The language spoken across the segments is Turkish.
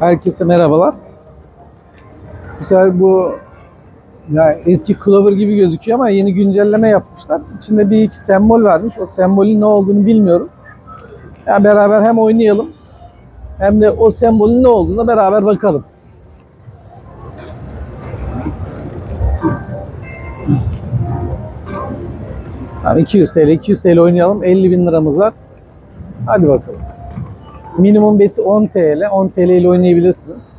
Herkese merhabalar. Bu bu ya eski Clover gibi gözüküyor ama yeni güncelleme yapmışlar. İçinde bir iki sembol varmış. O sembolün ne olduğunu bilmiyorum. Ya beraber hem oynayalım hem de o sembolün ne olduğuna beraber bakalım. Tamam 200 TL, 200 TL oynayalım. 50 bin liramız var. Hadi bakalım. Minimum beti 10 TL. 10 TL ile oynayabilirsiniz.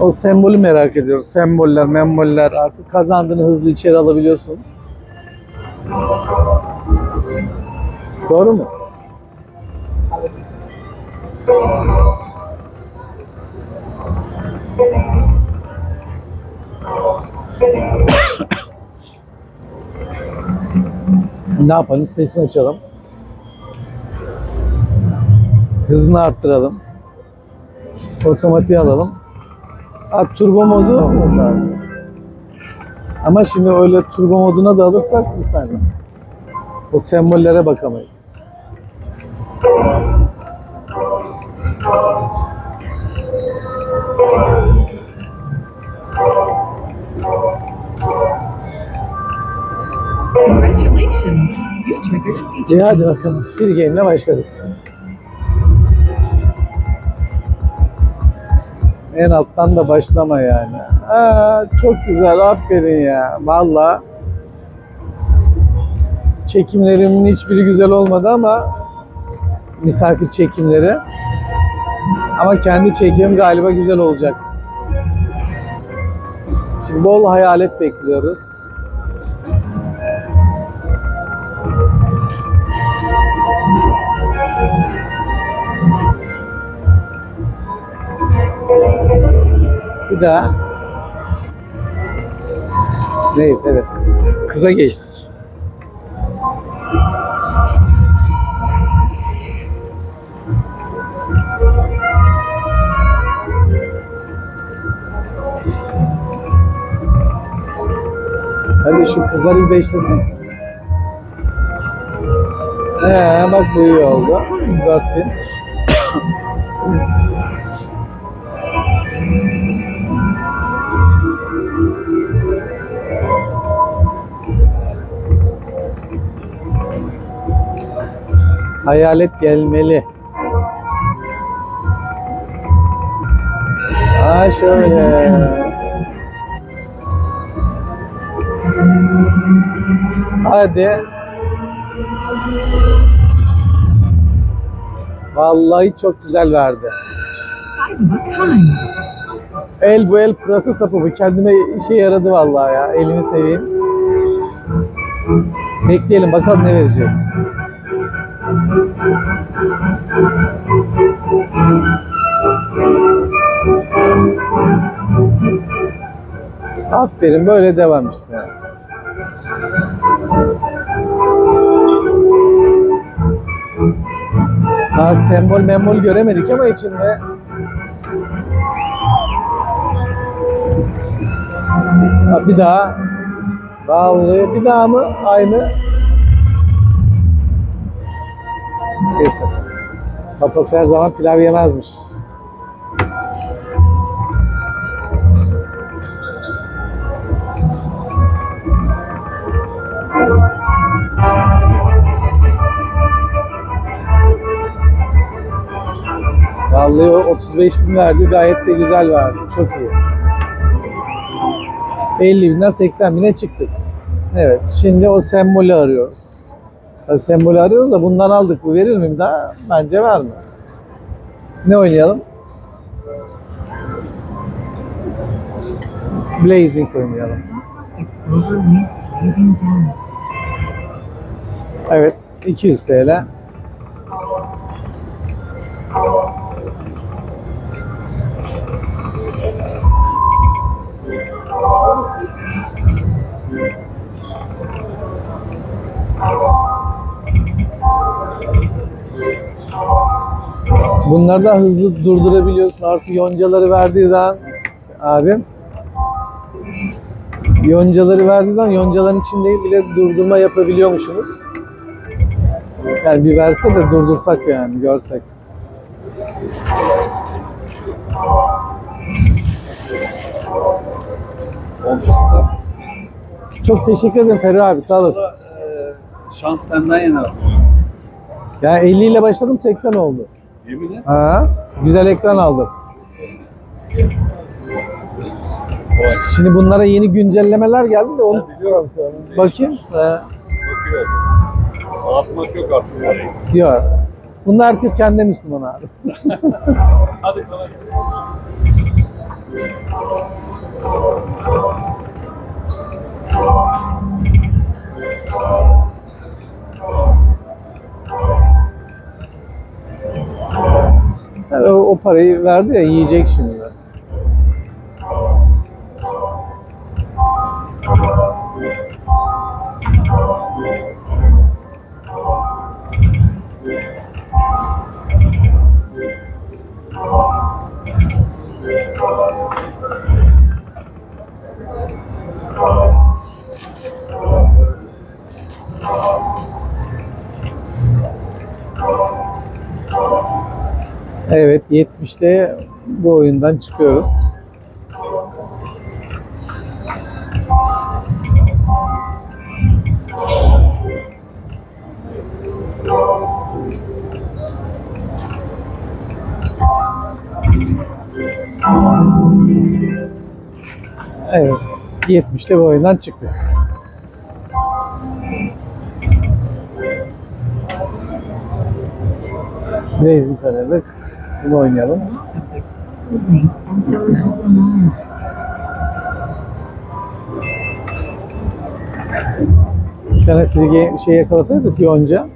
O sembolü merak ediyoruz. Semboller, memboller artık kazandığını hızlı içeri alabiliyorsun. Doğru mu? Ne yapalım? Sesini açalım. Hızını arttıralım. Otomatiğe alalım. Ha, turbo modu ama şimdi öyle turbo moduna da alırsak bir saniye. O sembollere bakamayız. İyi hadi bakalım. Bir game'le başladık. En alttan da başlama yani. Aa, çok güzel, aferin ya. Valla çekimlerimin hiçbiri güzel olmadı ama misafir çekimleri. Ama kendi çekimim galiba güzel olacak. Şimdi bol hayalet bekliyoruz. Bir daha. Neyse evet. Kıza geçtik. Hadi şu kızları bir beşlesin. Ee, bak bu iyi oldu. 4000. Hayalet gelmeli. Ha şöyle. Hadi. Vallahi çok güzel verdi. El bu el pırası sapı bu. Kendime işe yaradı vallahi ya. Elini seveyim. Bekleyelim bakalım ne verecek. Aferin böyle devam işte. Daha sembol membol göremedik ama içinde bir daha. Vallahi bir daha mı? Aynı. Neyse. Papası her zaman pilav yemezmiş. Vallahi o 35 bin verdi. Gayet de güzel verdi. Çok iyi. 50 binden 80 bine çıktık. Evet. Şimdi o sembolü arıyoruz. O sembolü arıyoruz da bundan aldık. Bu verir mi bir daha? Bence vermez. Ne oynayalım? Blazing oynayalım. Evet. 200 TL. Bunları da hızlı durdurabiliyorsun. Artık yoncaları verdiği zaman abim yoncaları verdiği zaman yoncaların içinde bile durdurma yapabiliyormuşsunuz. Yani bir verse de durdursak yani görsek. Çok teşekkür ederim Ferri abi sağ olasın. Ee, şans senden yana. Ya 50 ile başladım 80 oldu. Yemin. Ha, güzel ekran aldım. Şimdi bunlara yeni güncellemeler geldi de onu Biliyorum. bakayım. Ha, Bakıyorum. Atmak yok artık. diyor. Bunda herkes kendine Müslüman abi. Hadi kolay gelsin. Parayı verdi ya yiyecek şimdi. 70'te bu oyundan çıkıyoruz. Evet 70'te bu oyundan çıktık. Blazing oynadık. Bunu oynayalım. Bir tane free şey yakalasaydık yonca.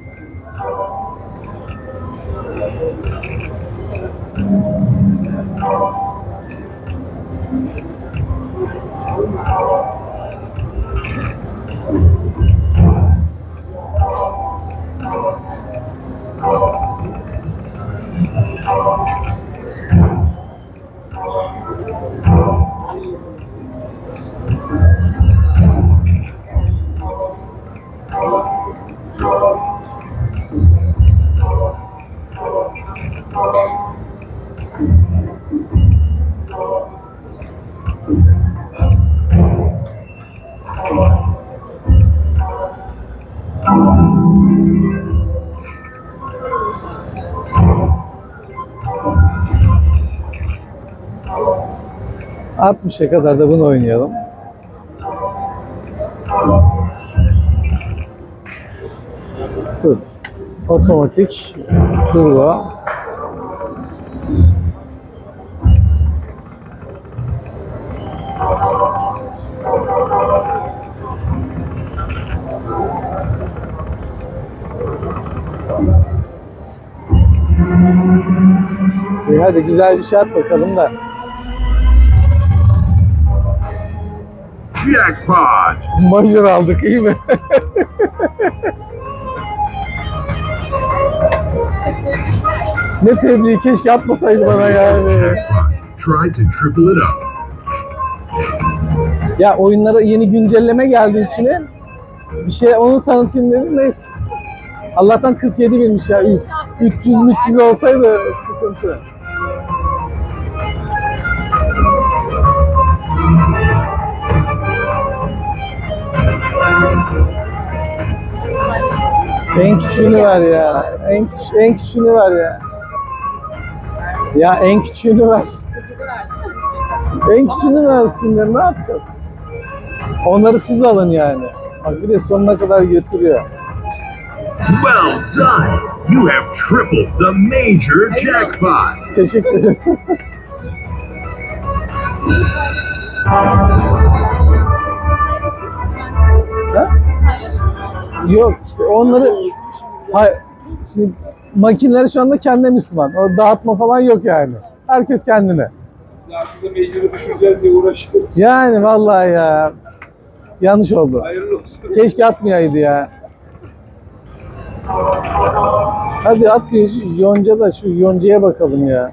60'a kadar da bunu oynayalım. Dur. Otomatik turbo. İyi, hadi güzel bir şey bakalım da. Jackpot! Majör aldık iyi mi? ne tebriği keşke atmasaydı bana yani. Try to triple it up. Ya oyunlara yeni güncelleme geldi içine. Bir şey onu tanıtayım dedim neyse. Allah'tan 47 binmiş ya. Üf, 300 300 olsaydı sıkıntı. En küçüğünü ver ya. En, küç en küçüğünü ver ya. Ya en küçüğünü ver. En küçüğünü versinler ne yapacağız? Onları siz alın yani. Bak bir de sonuna kadar götürüyor. Well done! You have tripled the major jackpot! Teşekkür ederim. Yok işte onları hayır, şimdi makineler şu anda kendine Müslüman. O dağıtma falan yok yani. Herkes kendine. Yani vallahi ya yanlış oldu. Hayırlı olsun. Keşke atmayaydı ya. Hadi at bir yonca da şu yoncaya bakalım ya.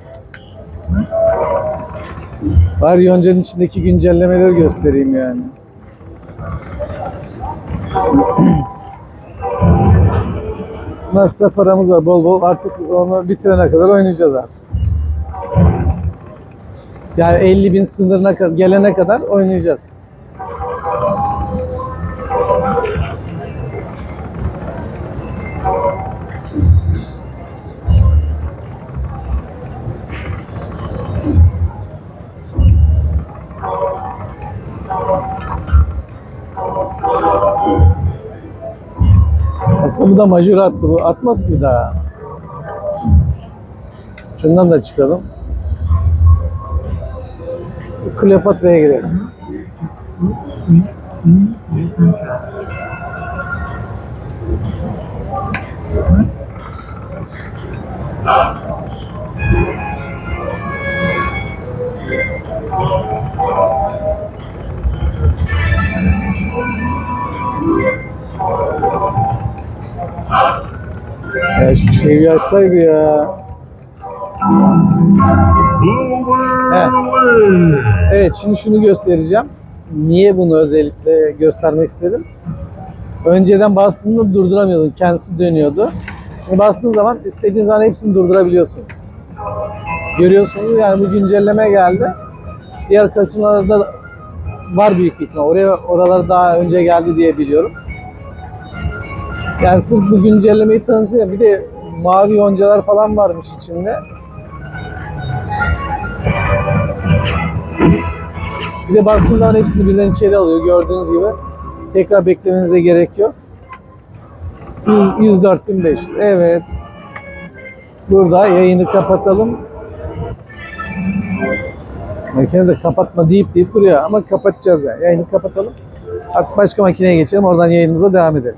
Var yoncanın içindeki güncellemeleri göstereyim yani. Nasılsa paramız var bol bol. Artık onu bitirene kadar oynayacağız artık. Yani 50 bin sınırına gelene kadar oynayacağız. Bu da majör attı. Bu atmaz ki daha. Şundan da çıkalım. Kleopatra'ya girelim. Ya şu şeyi açsaydı ya. Overwin. Evet şimdi şunu göstereceğim. Niye bunu özellikle göstermek istedim? Önceden bastığında durduramıyordun. Kendisi dönüyordu. Şimdi bastığın zaman istediğin zaman hepsini durdurabiliyorsun. Görüyorsunuz yani bu güncelleme geldi. Diğer kasinolarda da var büyük ihtimal. Oraya oralar daha önce geldi diye biliyorum. Yani sırf bu güncellemeyi tanıtıyor. Bir de mavi yoncalar falan varmış içinde. Bir de bastığınız zaman hepsini birden içeri alıyor gördüğünüz gibi. Tekrar beklemenize gerek yok. 100 104.500. Evet. Burada yayını kapatalım. Makine de kapatma deyip deyip duruyor ama kapatacağız yani. Yayını kapatalım. Artık başka makineye geçelim. Oradan yayınımıza devam edelim.